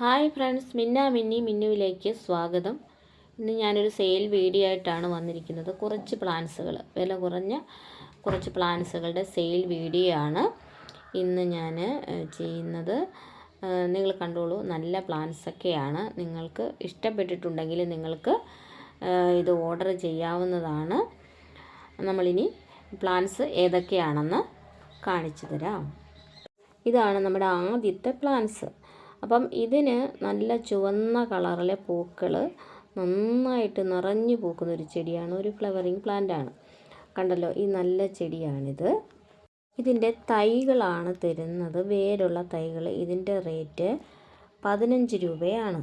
Hi friends മിന്ന മിന്നി മിന്നുവിലേക്ക് സ്വാഗതം. ഇന്ന് ഞാനൊരു സെയിൽ വീഡിയോ ആയിട്ടാണ് വന്നിരിക്കുന്നത്. കുറച്ച് പ്ലാൻസുകൾ വില കുറഞ്ഞ കുറച്ച് പ്ലാൻസുകളുടെ സെയിൽ വീഡിയോ ആണ് ഇന്ന് ഞാൻ ചെയ്യുന്നത്. നിങ്ങൾ കണ്ടോളൂ നല്ല പ്ലാൻസൊക്കെയാണ് നിങ്ങൾക്ക് ഇഷ്ടപ്പെട്ടിട്ടുണ്ടെങ്കിൽ നിങ്ങൾക്ക് ഇത് ഓർഡർ ചെയ്യാവുന്നതാണ്. നമ്മളിനി പ്ലാൻസ് ഏതൊക്കെയാണെന്ന് കാണിച്ചു തരാം. ഇതാണ് നമ്മുടെ ആദ്യത്തെ പ്ലാന്റ്സ് അപ്പം ഇതിന് നല്ല ചുവന്ന കളറിലെ പൂക്കൾ നന്നായിട്ട് നിറഞ്ഞു പൂക്കുന്ന ഒരു ചെടിയാണ് ഒരു ഫ്ലവറിങ് പ്ലാന്റ് ആണ് കണ്ടല്ലോ ഈ നല്ല ചെടിയാണിത്. ഇതിന്റെ തൈകളാണ് തരുന്നത്. വേരുള്ള തൈകൾ ഇതിന്റെ റേറ്റ് പതിനഞ്ച് രൂപയാണ്.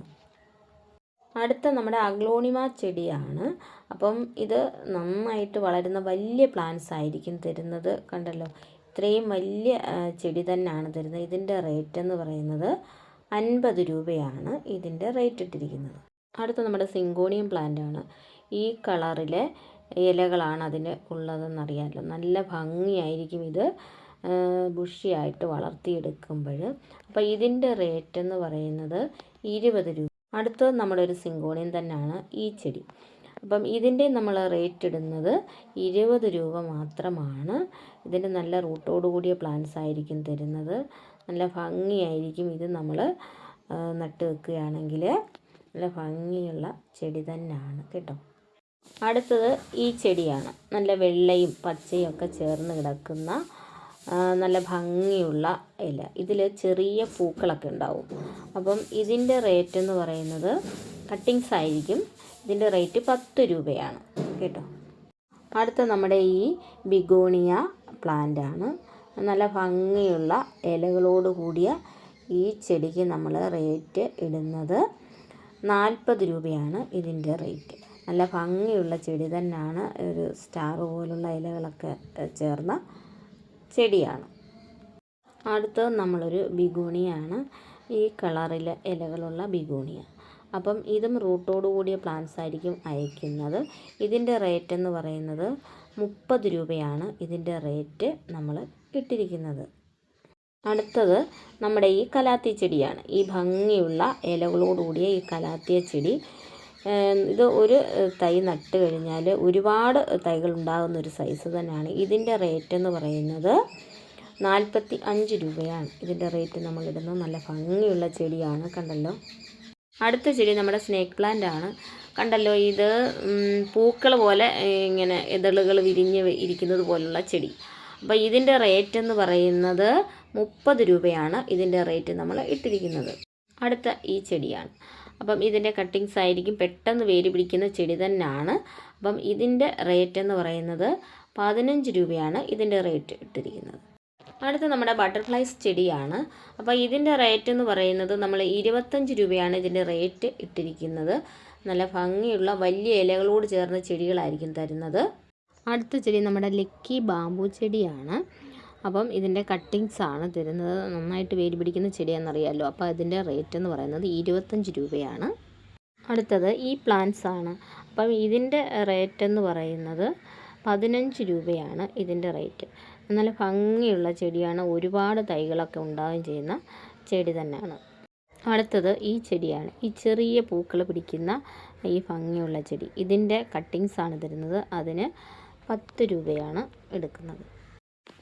അടുത്ത നമ്മുടെ അഗ്ലോണിമ ചെടിയാണ്. അപ്പം ഇത് നന്നായിട്ട് വളരുന്ന വലിയ പ്ലാന്റ്സ് ആയിരിക്കും തരുന്നത്. കണ്ടല്ലോ ഇത്രയും വലിയ ചെടി തന്നെയാണ് തരുന്നത്. ഇതിന്റെ റേറ്റ് എന്ന് പറയുന്നത് അൻപത് രൂപയാണ് ഇതിന്റെ റേറ്റ് ഇട്ടിരിക്കുന്നത്. അടുത്ത നമ്മുടെ സിങ്കോണിയം പ്ലാന്റ് ആണ്. ഈ കളറിലെ ഇലകളാണ് അതിന് ഉള്ളതെന്നറിയാമല്ലോ നല്ല ഭംഗിയായിരിക്കും ഇത് ബുഷിയായിട്ട് വളർത്തിയെടുക്കുമ്പോൾ. അപ്പോൾ ഇതിന്റെ റേറ്റ് എന്ന് പറയുന്നത് ഇരുപത് രൂപ. അടുത്തത് നമ്മുടെ ഒരു സിങ്കോണിയം തന്നെയാണ് ഈ ചെടി. അപ്പം ഇതിന്റെ നമ്മൾ റേറ്റ് ഇടുന്നത് ഇരുപത് രൂപ മാത്രമാണ്. ഇതിന്റെ നല്ല റൂട്ടോട് കൂടിയ പ്ലാന്റ്സ് ആയിരിക്കും തരുന്നത്. നല്ല ഭംഗിയായിരിക്കും ഇത് നമ്മൾ നട്ട് വെക്കുകയാണെങ്കിൽ നല്ല ഭംഗിയുള്ള ചെടി തന്നെയാണ് കേട്ടോ. അടുത്തത് ഈ ചെടിയാണ്. നല്ല വെള്ളയും പച്ചയും ഒക്കെ ചേർന്ന് കിടക്കുന്ന നല്ല ഭംഗിയുള്ള ഇല. ഇതിൽ ചെറിയ പൂക്കളൊക്കെ ഉണ്ടാവും. അപ്പം ഇതിന്റെ റേറ്റ് എന്ന് പറയുന്നത് കട്ടിങ്സ് ആയിരിക്കും. ഇതിന്റെ റേറ്റ് പത്ത് രൂപയാണ് കേട്ടോ. അടുത്ത നമ്മുടെ ഈ ബിഗോണിയ പ്ലാന്റ് ആണ് നല്ല ഭംഗിയുള്ള ഇലകളോട് കൂടിയ ഈ ചെടിക്ക് നമ്മൾ റേറ്റ് ഇടുന്നത് നാൽപ്പത് രൂപയാണ് ഇതിന്റെ റേറ്റ്. നല്ല ഭംഗിയുള്ള ചെടി തന്നെയാണ് ഒരു സ്റ്റാർ പോലുള്ള ഇലകളൊക്കെ ചേർന്ന ചെടിയാണ്. അടുത്തത് നമ്മളൊരു ബിഗോണിയാണ്. ഈ കളറിലെ ഇലകളുള്ള ബിഗോണിയ. അപ്പം ഇതും റൂട്ടോട് കൂടിയ പ്ലാന്റ്സ് ആയിരിക്കും അയക്കുന്നത്. ഇതിന്റെ റേറ്റ് എന്ന് പറയുന്നത് മുപ്പത് രൂപയാണ് ഇതിന്റെ റേറ്റ് നമ്മൾ ഇട്ടിരിക്കുന്നത്. അടുത്തത് നമ്മുടെ ഈ കലാത്തി ചെടിയാണ്. ഈ ഭംഗിയുള്ള ഇലകളോടുകൂടിയ ഈ കലാത്തിയ ചെടി. ഇത് ഒരു തൈ നട്ട് കഴിഞ്ഞാൽ ഒരുപാട് തൈകൾ ഉണ്ടാകുന്ന ഒരു സൈസ് തന്നെയാണ്. ഇതിന്റെ റേറ്റ് എന്ന് പറയുന്നത് നാൽപ്പത്തി അഞ്ച് രൂപയാണ്. ഇതിന്റെ റേറ്റ് നമ്മളിടുന്നത് നല്ല ഭംഗിയുള്ള ചെടിയാണ്. കണ്ടല്ലോ? അടുത്ത ചെടി നമ്മുടെ സ്നേക്ക് പ്ലാന്റ് ആണ്. കണ്ടല്ലോ? ഇത് പൂക്കൾ പോലെ ഇങ്ങനെ ഇതളുകൾ വിരിഞ്ഞ് ഇരിക്കുന്നത് പോലുള്ള ചെടി. അപ്പോൾ ഇതിന്റെ റേറ്റ് എന്ന് പറയുന്നത് മുപ്പത് രൂപയാണ് ഇതിന്റെ റേറ്റ് നമ്മൾ ഇട്ടിരിക്കുന്നത്. അടുത്ത ഈ ചെടിയാണ്. അപ്പം ഇതിന്റെ കട്ടിങ്സ് ആയിരിക്കും പെട്ടെന്ന് വേര് പിടിക്കുന്ന ചെടി തന്നെയാണ്. അപ്പം ഇതിന്റെ റേറ്റ് എന്ന് പറയുന്നത് പതിനഞ്ച് രൂപയാണ് ഇതിന്റെ റേറ്റ് ഇട്ടിരിക്കുന്നത്. അടുത്ത നമ്മുടെ ബട്ടർഫ്ലൈസ് ചെടിയാണ്. അപ്പോൾ ഇതിന്റെ റേറ്റ് എന്ന് പറയുന്നത് നമ്മൾ ഇരുപത്തഞ്ച് രൂപയാണ് ഇതിന്റെ റേറ്റ് ഇട്ടിരിക്കുന്നത്. നല്ല ഭംഗിയുള്ള വലിയ ഇലകളോട് ചേർന്ന ചെടികളായിരിക്കും തരുന്നത്. അടുത്ത ചെടി നമ്മുടെ ലക്കി ബാമ്പു ചെടിയാണ്. അപ്പം ഇതിന്റെ കട്ടിങ്സ് ആണ് തരുന്നത്. നന്നായിട്ട് വേര് പിടിക്കുന്ന ചെടിയാണെന്നറിയാമല്ലോ അപ്പോൾ അതിന്റെ റേറ്റ് എന്ന് പറയുന്നത് ഇരുപത്തഞ്ച് രൂപയാണ്. അടുത്തത് ഈ പ്ലാന്റ്സ് ആണ്. അപ്പം ഇതിന്റെ റേറ്റ് എന്ന് പറയുന്നത് പതിനഞ്ച് രൂപയാണ് ഇതിന്റെ റേറ്റ് നല്ല ഭംഗിയുള്ള ചെടിയാണ്. ഒരുപാട് തൈകളൊക്കെ ഉണ്ടാവുകയും ചെയ്യുന്ന ചെടി തന്നെയാണ്. അടുത്തത് ഈ ചെടിയാണ്. ഈ ചെറിയ പൂക്കൾ പിടിക്കുന്ന ഈ ഭംഗിയുള്ള ചെടി. ഇതിന്റെ കട്ടിങ്സ് ആണ് തരുന്നത്. അതിന് പത്ത് രൂപയാണ് എടുക്കുന്നത്.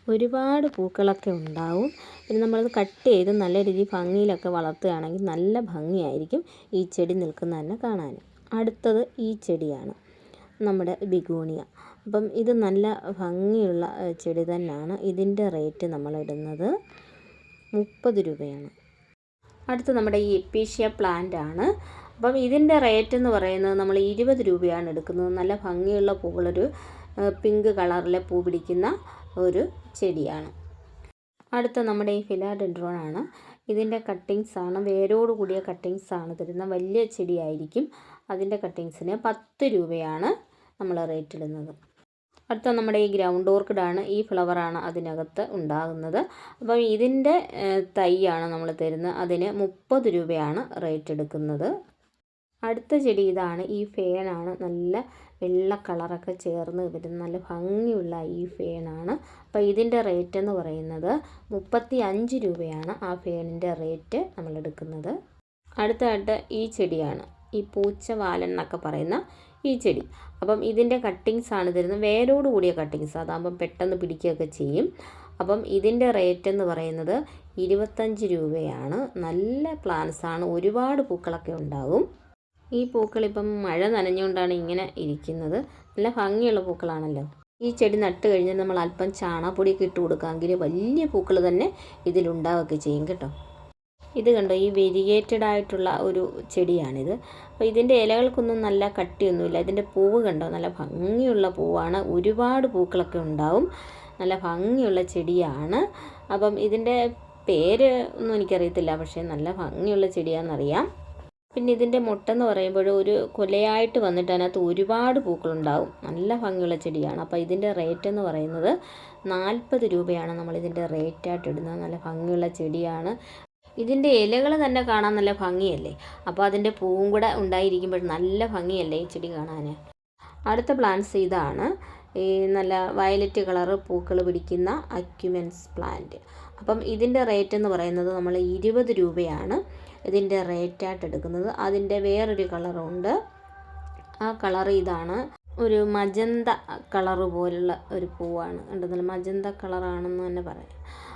ഒരുപാട് പൂക്കളൊക്കെ ഉണ്ടാവും. പിന്നെ നമ്മളത് കട്ട് ചെയ്ത് നല്ല രീതിയിൽ ഭംഗിയിലൊക്കെ വളർത്തുകയാണെങ്കിൽ നല്ല ഭംഗിയായിരിക്കും ഈ ചെടി നിൽക്കുന്നത് തന്നെ കാണാൻ. അടുത്തത് ഈ ചെടിയാണ്. നമ്മുടെ ബിഗോണിയ. അപ്പം ഇത് നല്ല ഭംഗിയുള്ള ചെടി തന്നെയാണ്. ഇതിന്റെ റേറ്റ് നമ്മളിടുന്നത് മുപ്പത് രൂപയാണ്. അടുത്ത നമ്മുടെ ഈ എപ്പീഷ്യ പ്ലാന്റ് ആണ്. അപ്പം ഇതിന്റെ റേറ്റ് എന്ന് പറയുന്നത് നമ്മൾ ഇരുപത് രൂപയാണ് എടുക്കുന്നത്. നല്ല ഭംഗിയുള്ള ഏഹ്, പിങ്ക് കളറിലെ പൂ പിടിക്കുന്ന ഒരു ചെടിയാണ്. അടുത്ത നമ്മുടെ ഈ ഫിലാഡെൻഡ്രോൺ ആണ് ഇതിന്റെ കട്ടിങ്സ് ആണ് വേരോട് കൂടിയ കട്ടിങ്സ് ആണ് തരുന്ന വലിയ ചെടിയായിരിക്കും. അതിന്റെ കട്ടിങ്സിന് പത്ത് രൂപയാണ് നമ്മൾ റേറ്റ് ഇടുന്നത് അടുത്ത നമ്മുടെ ഈ ഗ്രൗണ്ട് ഓർക്കിഡാണ്. ഈ ഫ്ലവറാണ് അതിനകത്ത് ഉണ്ടാകുന്നത്. അപ്പം ഇതിന്റെ തൈയാണ് നമ്മൾ തരുന്നത്. അതിന് മുപ്പത് രൂപയാണ് റേറ്റ് എടുക്കുന്നത്. അടുത്ത ചെടി ഇതാണ്. ഈ ഫേനാണ് നല്ല വെള്ള കളറൊക്കെ ചേർന്ന് വരുന്ന നല്ല ഭംഗിയുള്ള ഈ ഫേണാണ് അപ്പോൾ ഇതിന്റെ റേറ്റ് എന്ന് പറയുന്നത് മുപ്പത്തി അഞ്ച് രൂപയാണ് ആ ഫേണിന്റെ റേറ്റ് നമ്മൾ എടുക്കുന്നത്. അടുത്തതായിട്ട് ഈ ചെടിയാണ്. ഈ പൂച്ച വാലൻ എന്നൊക്കെ പറയുന്ന ഈ ചെടി. അപ്പം ഇതിന്റെ കട്ടിങ്സ് ആണ് തരുന്നത്. വേരോട് കൂടിയ കട്ടിങ്സ് അതാകുമ്പം പെട്ടെന്ന് പിടിക്കുകയൊക്കെ ചെയ്യും. അപ്പം ഇതിന്റെ റേറ്റ് എന്ന് പറയുന്നത് ഇരുപത്തഞ്ച് രൂപയാണ്. നല്ല പ്ലാന്റ്സ് ആണ്. ഒരുപാട് പൂക്കളൊക്കെ ഉണ്ടാകും ഈ പൂക്കൾ ഇപ്പം മഴ നനഞ്ഞുകൊണ്ടാണ് ഇങ്ങനെ ഇരിക്കുന്നത്. നല്ല ഭംഗിയുള്ള പൂക്കളാണല്ലോ. ഈ ചെടി നട്ട് കഴിഞ്ഞാൽ നമ്മൾ അല്പം ചാണകപ്പൊടിയൊക്കെ ഇട്ട് കൊടുക്കാമെങ്കിൽ വലിയ പൂക്കൾ തന്നെ ഇതിലുണ്ടാവുകയൊക്കെ ചെയ്യും കേട്ടോ. ഇത് കണ്ടോ? ഈ വെരിഗേറ്റഡ് ആയിട്ടുള്ള ഒരു ചെടിയാണിത്. അപ്പോൾ ഇതിന്റെ ഇലകൾക്കൊന്നും നല്ല കട്ടിയൊന്നുമില്ല. ഇതിന്റെ പൂവ് കണ്ടോ? നല്ല ഭംഗിയുള്ള പൂവാണ്. ഒരുപാട് പൂക്കളൊക്കെ ഉണ്ടാവും. നല്ല ഭംഗിയുള്ള ചെടിയാണ്. അപ്പം ഇതിന്റെ പേര് ഒന്നും എനിക്കറിയത്തില്ല. പക്ഷേ നല്ല ഭംഗിയുള്ള ചെടിയാണെന്നറിയാം. പിന്നെ ഇതിന്റെ മുട്ടെന്ന് പറയുമ്പോൾ ഒരു കൊലയായിട്ട് വന്നിട്ട് അതിനകത്ത് ഒരുപാട് പൂക്കളുണ്ടാവും. നല്ല ഭംഗിയുള്ള ചെടിയാണ്. അപ്പോൾ ഇതിന്റെ റേറ്റ് എന്ന് പറയുന്നത് നാൽപ്പത് രൂപയാണ് നമ്മൾ ഇതിന്റെ റേറ്റായിട്ട് ഇടുന്നത്. നല്ല ഭംഗിയുള്ള ചെടിയാണ്. ഇതിന്റെ ഇലകൾ തന്നെ കാണാൻ നല്ല ഭംഗിയല്ലേ? അപ്പോൾ അതിന്റെ പൂവും കൂടെ ഉണ്ടായിരിക്കുമ്പോൾ നല്ല ഭംഗിയല്ലേ ഈ ചെടി കാണാൻ അടുത്ത പ്ലാന്റ്സ് ഇതാണ്. ഈ നല്ല വയലറ്റ് കളറ് പൂക്കൾ പിടിക്കുന്ന അക്യുമെൻസ് പ്ലാന്റ് അപ്പം ഇതിന്റെ റേറ്റ് എന്ന് പറയുന്നത് നമ്മൾ ഇരുപത് രൂപയാണ് ഇതിന്റെ റേറ്റായിട്ട് എടുക്കുന്നത്. അതിന്റെ വേറൊരു കളറുണ്ട് ആ കളർ ഇതാണ് ഒരു മജന്ത കളർ പോലുള്ള ഒരു പൂവാണ്. കണ്ടത് മജന്ത കളറാണെന്ന് തന്നെ പറയാം.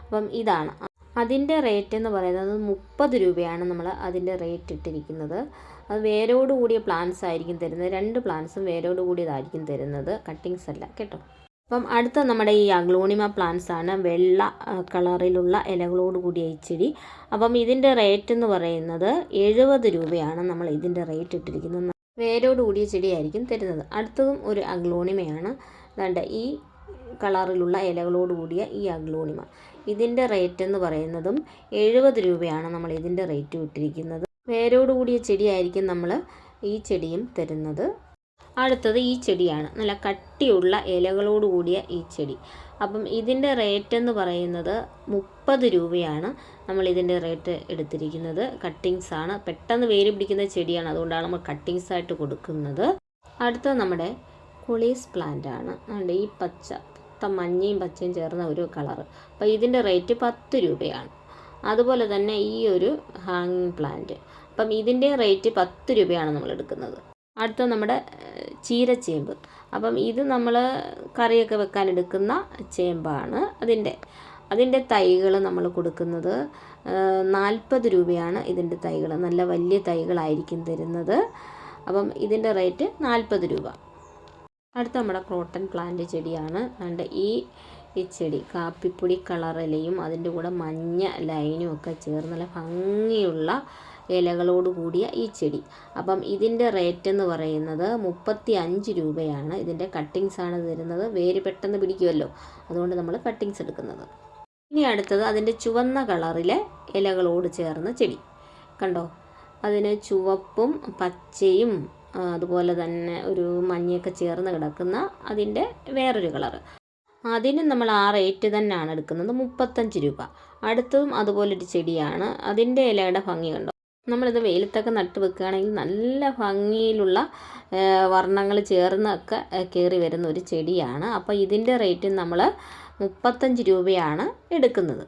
അപ്പം ഇതാണ്. അതിന്റെ റേറ്റ് എന്ന് പറയുന്നത് മുപ്പത് രൂപയാണ് നമ്മൾ അതിന്റെ റേറ്റ് ഇട്ടിരിക്കുന്നത്. അത് വേരോട് കൂടിയ പ്ലാന്റ്സ് ആയിരിക്കും തരുന്നത്. രണ്ട് പ്ലാന്റ്സും വേരോട് കൂടിയതായിരിക്കും തരുന്നത്. കട്ടിങ്സ് അല്ല. കേട്ടോ? അപ്പം അടുത്ത നമ്മുടെ ഈ അഗ്ലോണിമ പ്ലാന്റ്സ് ആണ് വെള്ള കളറിലുള്ള ഇലകളോട് കൂടിയ ഈ ചെടി. അപ്പം ഇതിന്റെ റേറ്റ് എന്ന് പറയുന്നത് എഴുപത് രൂപയാണ് നമ്മൾ ഇതിന്റെ റേറ്റ് ഇട്ടിരിക്കുന്നത്. വേരോട് കൂടിയ ചെടിയായിരിക്കും തരുന്നത്. അടുത്തതും ഒരു അഗ്ലോണിമയാണ്. വേണ്ട ഈ കളറിലുള്ള ഇലകളോട് കൂടിയ ഈ അഗ്ലോണിമ. ഇതിന്റെ റേറ്റ് എന്ന് പറയുന്നതും എഴുപത് രൂപയാണ് നമ്മൾ ഇതിന്റെ റേറ്റ് ഇട്ടിരിക്കുന്നത്. വേരോട് കൂടിയ ചെടിയായിരിക്കും നമ്മൾ ഈ ചെടിയും തരുന്നത്. അടുത്തത് ഈ ചെടിയാണ്. നല്ല കട്ടിയുള്ള ഇലകളോട് കൂടിയ ഈ ചെടി. അപ്പം ഇതിന്റെ റേറ്റ് എന്ന് പറയുന്നത് മുപ്പത് രൂപയാണ് നമ്മൾ ഇതിന്റെ റേറ്റ് എടുത്തിരിക്കുന്നത്. കട്ടിങ്സ് ആണ്. പെട്ടെന്ന് വേര് പിടിക്കുന്ന ചെടിയാണ്. അതുകൊണ്ടാണ് നമ്മൾ കട്ടിങ്സ് ആയിട്ട് കൊടുക്കുന്നത്. അടുത്തത് നമ്മുടെ കുളീസ് പ്ലാന്റ് ആണ്. അതുകൊണ്ട് ഈ പച്ച മഞ്ഞയും പച്ചയും ചേർന്ന ഒരു കളർ അപ്പോൾ ഇതിന്റെ റേറ്റ് പത്ത് രൂപയാണ്. അതുപോലെ തന്നെ ഈ ഒരു ഹാങ്ങിങ് പ്ലാന്റ് അപ്പം ഇതിന്റെ റേറ്റ് പത്ത് രൂപയാണ് നമ്മൾ എടുക്കുന്നത്. അടുത്ത നമ്മുടെ ചീരച്ചേമ്പ്. അപ്പം ഇത് നമ്മൾ കറിയൊക്കെ വെക്കാൻ എടുക്കുന്ന ചേമ്പാണ് അതിന്റെ. അതിന്റെ തൈകൾ നമ്മൾ കൊടുക്കുന്നത് നാൽപ്പത് രൂപയാണ് ഇതിന്റെ തൈകൾ നല്ല വലിയ തൈകളായിരിക്കും തരുന്നത്. അപ്പം ഇതിന്റെ റേറ്റ് നാൽപ്പത് രൂപ. അടുത്ത നമ്മുടെ ക്രോട്ടൺ പ്ലാന്റ് ചെടിയാണ്. അതുകൊണ്ട് ഈ ഈ ചെടി കാപ്പിപ്പൊടി കളറിലയും അതിന്റെ കൂടെ മഞ്ഞ ലൈനും ഒക്കെ ചേർന്ന് നല്ല ഭംഗിയുള്ള ഇലകളോട് കൂടിയ ഈ ചെടി. അപ്പം ഇതിന്റെ റേറ്റ് എന്ന് പറയുന്നത് മുപ്പത്തി അഞ്ച് രൂപയാണ്. ഇതിന്റെ ആണ് തരുന്നത്. വേര് പെട്ടെന്ന് പിടിക്കുമല്ലോ. അതുകൊണ്ട് നമ്മൾ കട്ടിങ്സ് എടുക്കുന്നത്. ഇനി അടുത്തത് അതിന്റെ ചുവന്ന കളറിലെ ഇലകളോട് ചേർന്ന ചെടി. കണ്ടോ? അതിന് ചുവപ്പും പച്ചയും അതുപോലെ തന്നെ ഒരു മഞ്ഞയൊക്കെ ചേർന്ന് കിടക്കുന്ന അതിന്റെ വേറൊരു കളറ് അതിന് നമ്മൾ ആ റേറ്റ് തന്നെയാണ് എടുക്കുന്നത്. മുപ്പത്തഞ്ച് രൂപ. അടുത്തതും അതുപോലൊരു ചെടിയാണ്. അതിന്റെ ഇലയുടെ ഭംഗി കണ്ടോ? നമ്മളിത് വെയിലത്തൊക്കെ നട്ട് വെക്കുകയാണെങ്കിൽ നല്ല ഭംഗിയിലുള്ള വർണങ്ങൾ ചേർന്നൊക്കെ കയറി വരുന്ന ഒരു ചെടിയാണ്. അപ്പോൾ ഇതിന്റെ റേറ്റ് നമ്മൾ മുപ്പത്തഞ്ച് രൂപയാണ് എടുക്കുന്നത്.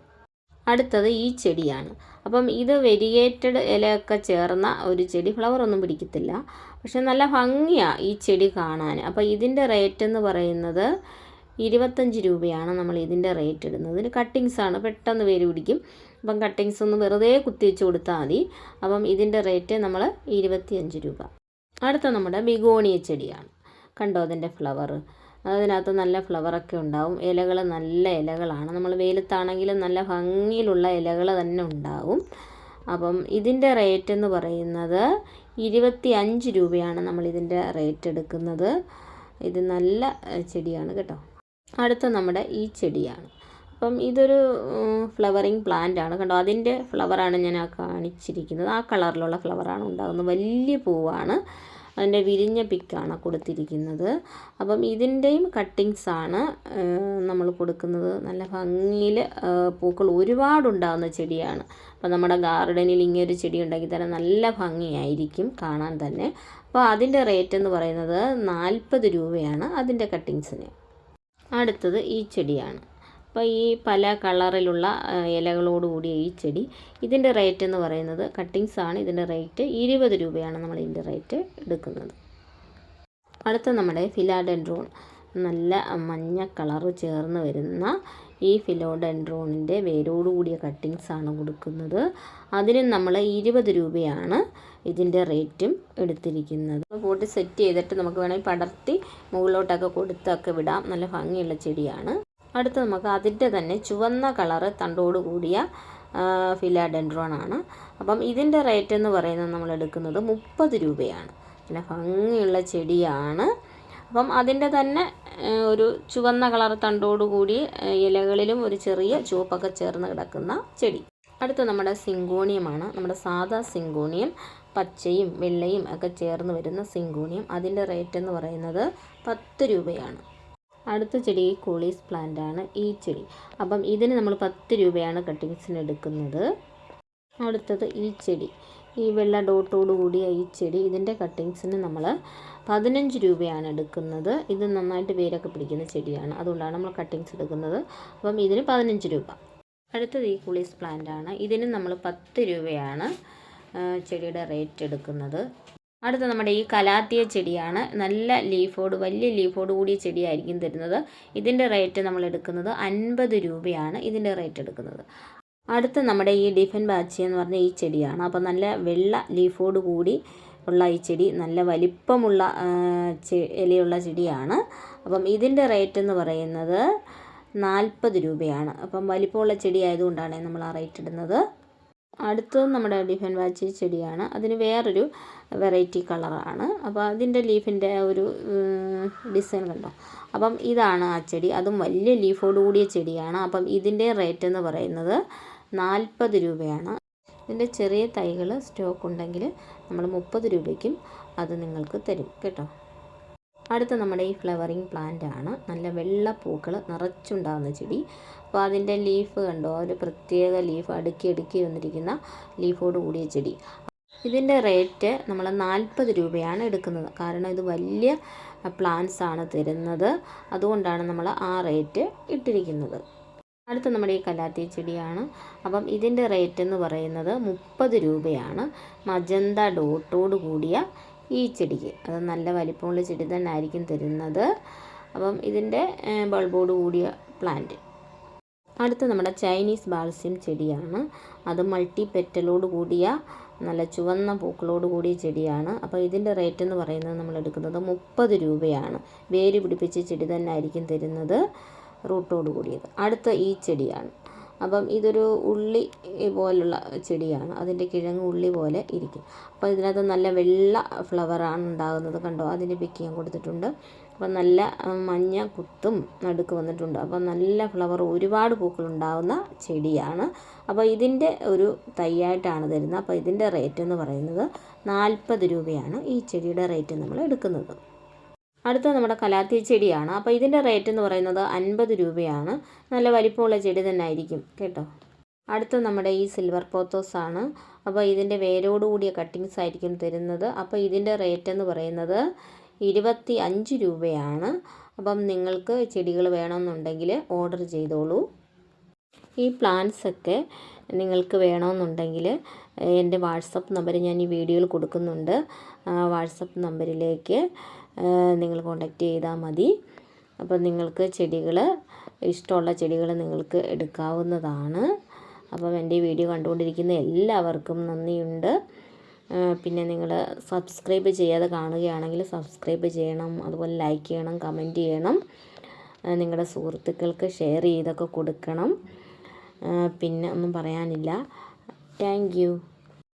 അടുത്തത് ഈ ചെടിയാണ്. അപ്പം ഇത് വെരിഗേറ്റഡ് ഇലയൊക്കെ ചേർന്ന ഒരു ചെടി ഫ്ലവർ ഒന്നും പിടിക്കത്തില്ല. പക്ഷെ നല്ല ഭംഗിയാണ് ഈ ചെടി കാണാൻ. അപ്പോൾ ഇതിന്റെ റേറ്റ് എന്ന് പറയുന്നത് ഇരുപത്തഞ്ച് രൂപയാണ് നമ്മൾ ഇതിന്റെ റേറ്റ് ഇടുന്നത്. ഇതിന് കട്ടിങ്സ് ആണ് പെട്ടെന്ന് വേര് പിടിക്കും. അപ്പം കട്ടിങ്സ് ഒന്ന് വെറുതെ കുത്തി വെച്ച് കൊടുത്താൽ മതി. അപ്പം ഇതിന്റെ റേറ്റ് നമ്മൾ ഇരുപത്തിയഞ്ച് രൂപ. അടുത്ത നമ്മുടെ ബിഗോണിയ ചെടിയാണ്. കണ്ടോ അതിന്റെ ഫ്ലവർ അതിനകത്ത് നല്ല ഫ്ലവറൊക്കെ ഉണ്ടാവും. ഇലകൾ നല്ല ഇലകളാണ്. നമ്മൾ വെയിലത്താണെങ്കിലും നല്ല ഭംഗിയിലുള്ള ഇലകൾ തന്നെ ഉണ്ടാവും. അപ്പം ഇതിന്റെ റേറ്റ് എന്ന് പറയുന്നത് ഇരുപത്തി അഞ്ച് രൂപയാണ് നമ്മൾ ഇതിന്റെ റേറ്റ് എടുക്കുന്നത്. ഇത് നല്ല ചെടിയാണ് കേട്ടോ. അടുത്ത നമ്മുടെ ഈ ചെടിയാണ്. അപ്പം ഇതൊരു ഫ്ലവറിങ് പ്ലാന്റ് ആണ്. കണ്ടോ അതിന്റെ ഫ്ലവറാണ് ഞാൻ ആ കാണിച്ചിരിക്കുന്നത്. ആ കളറിലുള്ള ഫ്ലവറാണ് ഉണ്ടാകുന്നത്. വലിയ പൂവാണ്. അതിന്റെ വിരിഞ്ഞ പിക്കാണ് കൊടുത്തിരിക്കുന്നത്. അപ്പം ഇതിന്റെയും കട്ടിങ്സാണ് നമ്മൾ കൊടുക്കുന്നത്. നല്ല ഭംഗിയിൽ പൂക്കൾ ഒരുപാടുണ്ടാകുന്ന ചെടിയാണ്. അപ്പം നമ്മുടെ ഗാർഡനിൽ ഇങ്ങനെ ഒരു ചെടി ഉണ്ടാക്കി തന്നെ നല്ല ഭംഗിയായിരിക്കും കാണാൻ തന്നെ. അപ്പോൾ അതിന്റെ റേറ്റ് എന്ന് പറയുന്നത് നാൽപ്പത് രൂപയാണ് അതിന്റെ കട്ടിങ്സിന് അടുത്തത് ഈ ചെടിയാണ്. അപ്പോൾ ഈ പല കളറിലുള്ള ഇലകളോട് കൂടിയ ഈ ചെടി ഇതിന്റെ റേറ്റ് എന്ന് പറയുന്നത് കട്ടിങ്സ് ആണ്. ഇതിന്റെ റേറ്റ് ഇരുപത് രൂപയാണ് നമ്മൾ ഇതിന്റെ റേറ്റ് എടുക്കുന്നത്. അടുത്ത നമ്മുടെ ഫിലാഡെൻഡ്രോൺ. നല്ല മഞ്ഞ കളറ് ചേർന്ന് വരുന്ന ഈ ഫിലോഡെൻഡ്രോണിന്റെ വേരോടുകൂടിയ ആണ് കൊടുക്കുന്നത്. അതിന് നമ്മൾ ഇരുപത് രൂപയാണ് ഇതിന്റെ റേറ്റും എടുത്തിരിക്കുന്നത്. പോട്ട് സെറ്റ് ചെയ്തിട്ട് നമുക്ക് വേണമെങ്കിൽ പടർത്തി മുകളിലോട്ടൊക്കെ കൊടുത്തൊക്കെ വിടാം. നല്ല ഭംഗിയുള്ള ചെടിയാണ്. അടുത്ത് നമുക്ക് അതിന്റെ തന്നെ ചുവന്ന കളറ് തണ്ടോട് കൂടിയ ഫിലാഡെൻഡ്രോൺ ആണ്. അപ്പം ഇതിന്റെ റേറ്റ് എന്ന് പറയുന്നത് നമ്മൾ എടുക്കുന്നത് മുപ്പത് രൂപയാണ്. നല്ല ഭംഗിയുള്ള ചെടിയാണ്. അപ്പം അതിന്റെ തന്നെ ഒരു ചുവന്ന കളർ തണ്ടോട് കൂടി ഇലകളിലും ഒരു ചെറിയ ചുവപ്പൊക്കെ ചേർന്ന് കിടക്കുന്ന ചെടി. അടുത്ത നമ്മുടെ സിങ്കോണിയമാണ്. നമ്മുടെ സാധാ സിങ്കോണിയം പച്ചയും വെള്ളയും ഒക്കെ ചേർന്ന് വരുന്ന സിങ്കോണിയം. അതിന്റെ റേറ്റ് എന്ന് പറയുന്നത് പത്ത് രൂപയാണ്. അടുത്ത ചെടി കോളീസ് പ്ലാന്റ് ആണ് ഈ ചെടി. അപ്പം ഇതിന് നമ്മൾ പത്ത് രൂപയാണ് കട്ടിങ്സിന് എടുക്കുന്നത്. അടുത്തത് ഈ ചെടി. ഈ വെള്ള ഡോട്ടോട് കൂടിയ ഈ ചെടി ഇതിന്റെ കട്ടിങ്സിന് നമ്മൾ പതിനഞ്ച് രൂപയാണ് എടുക്കുന്നത്. ഇത് നന്നായിട്ട് വേരൊക്കെ പിടിക്കുന്ന ചെടിയാണ്. അതുകൊണ്ടാണ് നമ്മൾ കട്ടിങ്സ് എടുക്കുന്നത്. അപ്പം ഇതിന് പതിനഞ്ച് രൂപ. അടുത്തത് ഈ കുളീസ് പ്ലാന്റ് ആണ്. ഇതിന് നമ്മൾ പത്ത് രൂപയാണ് ചെടിയുടെ റേറ്റ് എടുക്കുന്നത്. അടുത്ത നമ്മുടെ ഈ കലാത്തിയ ചെടിയാണ്. നല്ല ലീഫോട് വലിയ ലീഫോട് കൂടിയ ചെടിയായിരിക്കും തരുന്നത്. ഇതിന്റെ റേറ്റ് നമ്മൾ എടുക്കുന്നത് അൻപത് രൂപയാണ് ഇതിന്റെ റേറ്റ് എടുക്കുന്നത്. അടുത്ത നമ്മുടെ ഈ ഡിഫൻ ബാച്ചി എന്ന് പറഞ്ഞ ഈ ചെടിയാണ്. അപ്പോൾ നല്ല വെള്ള ലീഫോട് കൂടി ഉള്ള ഈ ചെടി നല്ല വലിപ്പമുള്ള ഇലയുള്ള ചെടിയാണ്. അപ്പം ഇതിന്റെ റേറ്റ് എന്ന് പറയുന്നത് നാൽപ്പത് രൂപയാണ്. അപ്പം വലിപ്പമുള്ള ചെടി ആയതുകൊണ്ടാണ് നമ്മൾ ആ റേറ്റ് ഇടുന്നത്. അടുത്തത് നമ്മുടെ ഡിഫൻ വാച്ചി ചെടിയാണ്. അതിന് വേറൊരു വെറൈറ്റി കളറാണ്. അപ്പോൾ അതിന്റെ ലീഫിന്റെ ഒരു ഡിസൈൻ കണ്ടോ? അപ്പം ഇതാണ് ആ ചെടി. അതും വലിയ ലീഫോടുകൂടിയ ചെടിയാണ്. അപ്പം ഇതിന്റെ റേറ്റ് എന്ന് പറയുന്നത് നാൽപ്പത് രൂപയാണ്. ഇതിന്റെ ചെറിയ തൈകൾ സ്റ്റോക്ക് ഉണ്ടെങ്കിൽ നമ്മൾ മുപ്പത് രൂപയ്ക്കും അത് നിങ്ങൾക്ക് തരും കേട്ടോ. അടുത്ത നമ്മുടെ ഈ ഫ്ലവറിങ് പ്ലാന്റ് ആണ്. നല്ല വെള്ള പൂക്കൾ നിറച്ചുണ്ടാകുന്ന ചെടി. അപ്പോൾ അതിന്റെ ലീഫ് കണ്ടോ? ഒരു പ്രത്യേക ലീഫ് അടുക്കി അടുക്കി വന്നിരിക്കുന്ന ലീഫോട് കൂടിയ ചെടി. ഇതിന്റെ റേറ്റ് നമ്മൾ നാൽപ്പത് രൂപയാണ് എടുക്കുന്നത്. കാരണം ഇത് വലിയ പ്ലാന്റ്സ് ആണ് തരുന്നത്. അതുകൊണ്ടാണ് നമ്മൾ ആ റേറ്റ് ഇട്ടിരിക്കുന്നത്. അടുത്ത നമ്മുടെ ഈ കലാത്തി ചെടിയാണ്. അപ്പം ഇതിന്റെ റേറ്റ് എന്ന് പറയുന്നത് മുപ്പത് രൂപയാണ്. മജന്ത ഡോട്ടോട് കൂടിയ ഈ ചെടിക്ക്. അത് നല്ല വലിപ്പമുള്ള ചെടി തന്നെ ആയിരിക്കും തരുന്നത്. അപ്പം ഇതിന്റെ ബൾബോട് കൂടിയ പ്ലാന്റ് അടുത്ത നമ്മുടെ ചൈനീസ് ബാൾസ്യം ചെടിയാണ്. അത് മൾട്ടി പെറ്റലോട് കൂടിയ നല്ല ചുവന്ന പൂക്കളോട് കൂടിയ ചെടിയാണ്. അപ്പോൾ ഇതിന്റെ റേറ്റ് എന്ന് പറയുന്നത് നമ്മൾ എടുക്കുന്നത് മുപ്പത് രൂപയാണ്. വേര് പിടിപ്പിച്ച ചെടി തന്നെ ആയിരിക്കും തരുന്നത്. റൂട്ടോട് കൂടിയത്. അടുത്ത ഈ ചെടിയാണ്. അപ്പം ഇതൊരു ഉള്ളി പോലുള്ള ചെടിയാണ്. അതിന്റെ കിഴങ്ങ് ഉള്ളി പോലെ ഇരിക്കും. അപ്പോൾ ഇതിനകത്ത് നല്ല വെള്ള ഫ്ലവറാണ് ഉണ്ടാകുന്നത് കണ്ടോ? അതിന് പിക്ക് ഞാൻ കൊടുത്തിട്ടുണ്ട്. അപ്പം നല്ല മഞ്ഞ കുത്തും നടുക്ക് വന്നിട്ടുണ്ട്. അപ്പം നല്ല ഫ്ലവർ ഒരുപാട് പൂക്കൾ ഉണ്ടാകുന്ന ചെടിയാണ്. അപ്പോൾ ഇതിന്റെ ഒരു തൈയായിട്ടാണ് തരുന്നത്. അപ്പോൾ ഇതിന്റെ റേറ്റ് എന്ന് പറയുന്നത് നാൽപ്പത് രൂപയാണ് ഈ ചെടിയുടെ റേറ്റ് നമ്മൾ എടുക്കുന്നത്. അടുത്ത നമ്മുടെ കലാത്തി ചെടിയാണ്. അപ്പോൾ ഇതിന്റെ റേറ്റ് എന്ന് പറയുന്നത് അൻപത് രൂപയാണ്. നല്ല വലിപ്പമുള്ള ചെടി തന്നെ ആയിരിക്കും. കേട്ടോ? അടുത്ത നമ്മുടെ ഈ സിൽവർ പോത്തോസ് ആണ്. അപ്പോൾ ഇതിന്റെ വേരോട് കൂടിയ കട്ടിങ്സ് ആയിരിക്കും തരുന്നത്. അപ്പോൾ ഇതിന്റെ റേറ്റ് എന്ന് പറയുന്നത് ഇരുപത്തി അഞ്ച് രൂപയാണ്. അപ്പം നിങ്ങൾക്ക് ചെടികൾ വേണമെന്നുണ്ടെങ്കിൽ ഓർഡർ ചെയ്തോളൂ. ഈ പ്ലാന്റ്സ് ഒക്കെ നിങ്ങൾക്ക് വേണമെന്നുണ്ടെങ്കിൽ എന്റെ വാട്സപ്പ് നമ്പർ ഞാൻ ഈ വീഡിയോയിൽ കൊടുക്കുന്നുണ്ട്. വാട്സപ്പ് നമ്പറിലേക്ക് നിങ്ങൾ കോണ്ടാക്ട് ചെയ്താൽ മതി. അപ്പോൾ നിങ്ങൾക്ക് ചെടികൾ ഇഷ്ടമുള്ള ചെടികൾ നിങ്ങൾക്ക് എടുക്കാവുന്നതാണ്. അപ്പം എന്റെ വീഡിയോ കണ്ടുകൊണ്ടിരിക്കുന്ന എല്ലാവർക്കും നന്ദിയുണ്ട്. പിന്നെ നിങ്ങൾ സബ്സ്ക്രൈബ് ചെയ്യാതെ കാണുകയാണെങ്കിൽ സബ്സ്ക്രൈബ് ചെയ്യണം അതുപോലെ ലൈക്ക് ചെയ്യണം കമന്റ് ചെയ്യണം. നിങ്ങളുടെ സുഹൃത്തുക്കൾക്ക് ഷെയർ ചെയ്തൊക്കെ കൊടുക്കണം. പിന്നെ ഒന്നും പറയാനില്ല. താങ്ക്